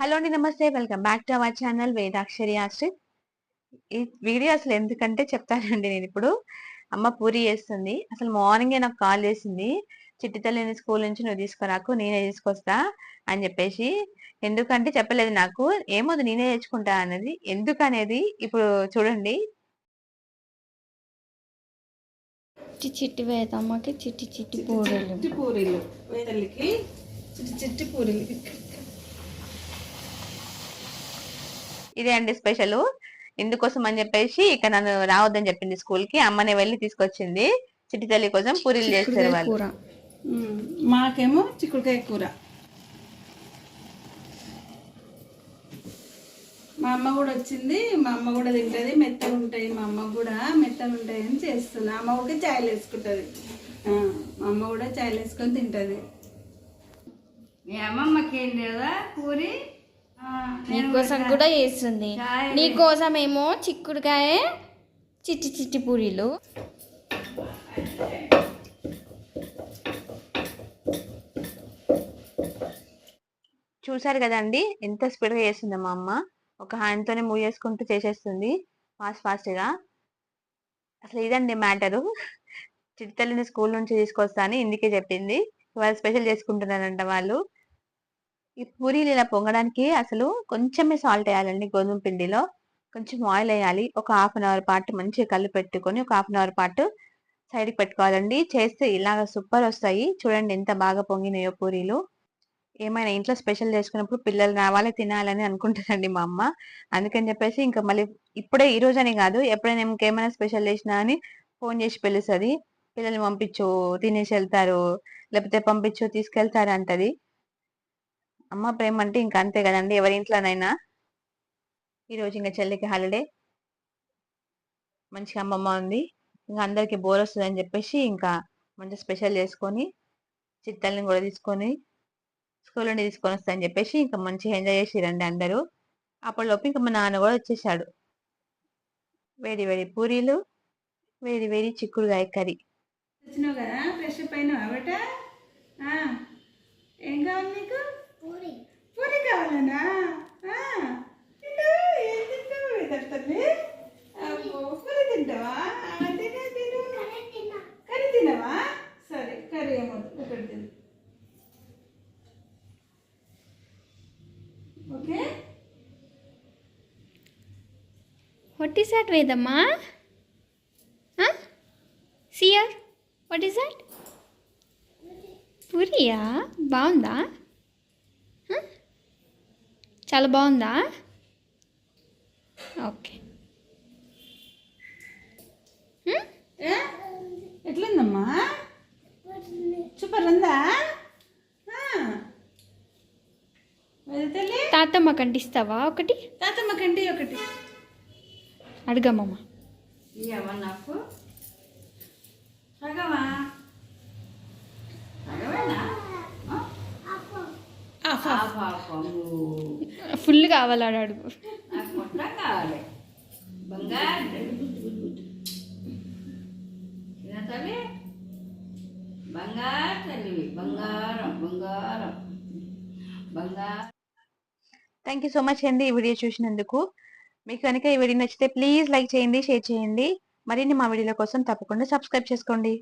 Hello అండి నమస్తే. Welcome back to our channel Vedakshari Ashrith ఈ వీడియో అసలు ఎందుకంటే చెప్తానండి నేను ఇప్పుడు. అమ్మ పూరి చేస్తుంది. అసలు మార్నింగే నాకు కాల్ చేసింది. చిట్టి తల్లిని స్కూల్ నుంచి నువ్వు తీసుకురాకు నేనే తీసుకొస్తా అని చెప్పేసి. ఎందుకంటే చెప్పలేదు నాకు. ఏమో నేనే తెచ్చుకుంటా అనేది ఎందుకు అనేది ఇప్పుడు చూడండి. చిట్టి చిట్టి వేదమ్మకి చిట్టి చిట్టి పూరీలు. చిట్టి పూరీలు. వేదల్లికి చిట్టి చిట్టి పూరీలు. ఇదే అండి స్పెషల్. ఇందుకోసం అని చెప్పేసి ఇక నన్ను రావద్దని చెప్పింది స్కూల్కి అమ్మనే వెళ్ళి తీసుకొచ్చింది. చిట్టి తల్లి కోసం పూరీలు చేస్తారు వాళ్ళు. మాకేమో చిక్కుడుకాయ కూర. మా అమ్మ కూడా వచ్చింది. మా అమ్మ కూడా తింటది. మెత్తగా ఉంటాయి. మా అమ్మ కూడా మెత్తగా ఉంటాయి అని చేస్తుంది. అమ్మ కూడా చాయలు వేసుకుంటుంది. మా అమ్మ కూడా చాయలు వేసుకొని తింటది. మీ అమ్మమ్మకి ఏం లేదా? పూరి? నీకోసం కూడా చేస్తుంది. నీకోసం ఏమో చిక్కుడుకాయ చిట్టి చిట్టి పూరీలు. చూసారు కదండి ఎంత స్పీడ్గా చేస్తుంది మా అమ్మ. ఒక హ్యాండ్ తోనే మూవ్ చేసుకుంటూ చేసేస్తుంది. ఫాస్ట్ ఫాస్ట్గా. అసలు ఇదండి మ్యాటరు. చిట్టల్లిని స్కూల్ నుంచి తీసుకొస్తా అని ఇందుకే చెప్పింది. ఇవాళ స్పెషల్ చేసుకుంటున్నారంట వాళ్ళు. ఈ పూరీలు ఇలా పొంగడానికి అసలు కొంచెమే సాల్ట్ వేయాలండి గోధుమ పిండిలో. కొంచెం ఆయిల్ వేయాలి. ఒక హాఫ్ అన్ అవర్ పాటు మంచిగా కళ్ళు పెట్టుకొని ఒక హాఫ్ అన్ అవర్ పాటు సైడ్కి పెట్టుకోవాలండి. చేస్తే ఇలాగ సూపర్ వస్తాయి. చూడండి ఎంత బాగా పొంగినాయో పూరీలు. ఏమైనా ఇంట్లో స్పెషల్ చేసుకున్నప్పుడు పిల్లలు రావాలి తినాలని అనుకుంటుందండి మా అమ్మ. అందుకని చెప్పేసి ఇంకా మళ్ళీ ఇప్పుడే ఈ రోజని కాదు ఎప్పుడైనా ఇంకేమైనా స్పెషల్ చేసినా అని ఫోన్ చేసి పిలుస్తుంది. పిల్లల్ని పంపించు తినేసి వెళ్తారు. లేకపోతే పంపించు తీసుకెళ్తారు అంటది. అమ్మ ప్రేమ అంటే ఇంకా అంతే కదండి. ఎవరి ఇంట్లోనైనా ఈరోజు ఇంకా చెల్లికి హాలిడే మంచిగా అమ్మమ్మ ఉంది. ఇంకా అందరికి బోర్ వస్తుంది అని చెప్పేసి ఇంకా మంచి స్పెషల్ చేసుకొని చిత్తల్ని కూడా తీసుకొని స్కూల్ నుండి తీసుకొని వస్తా అని చెప్పేసి ఇంకా మంచిగా ఎంజాయ్ చేసిరండి అందరూ. అప్పటిలోపు ఇంకా మా నాన్న కూడా వచ్చేసాడు. వేడి వేడి పూరీలు వేడి వేడి చిక్కుడుగాయ కర్రీ. వచ్చినావు కదా ఫ్రెష్ అప్ అయినావు ఏం కావాలి నీకు? పూరి కావాలనా ఆ, తింటావా? ఏం తింటావు? అబ్బో, పూరి తింటావా? ఆ, తిను తిను. కర్రీ తినవా సరే కర్రీ ఏమొద్దు ఒకటి తిను. ఓకే? వాట్ ఈస్ దట్ వేదమ్మా సియర్ వాట్ ఈస్ దట్ పూరియా బాగుందా? Huh? చాలా బాగుందా? ఓకే? ఎట్లుందమ్మా? సూపర్ ఉందా తాతమ్మ కంటిస్తావా ఒకటి? తాతమ్మ కంటి ఒకటి. అడగమ్మమ్మ. ఇయ్యవా నాకు. సగమా ఫుల్ కావాలి. తల్లివి బంగారం బంగారం బంగారం. థ్యాంక్ యూ సో మచ్ అండి ఈ వీడియో చూసినందుకు. మీకు కనుక ఈ వీడియో నచ్చితే ప్లీజ్ లైక్ చేయండి షేర్ చేయండి. మరిన్ని మా వీడియోల కోసం తప్పకుండా సబ్స్క్రైబ్ చేసుకోండి.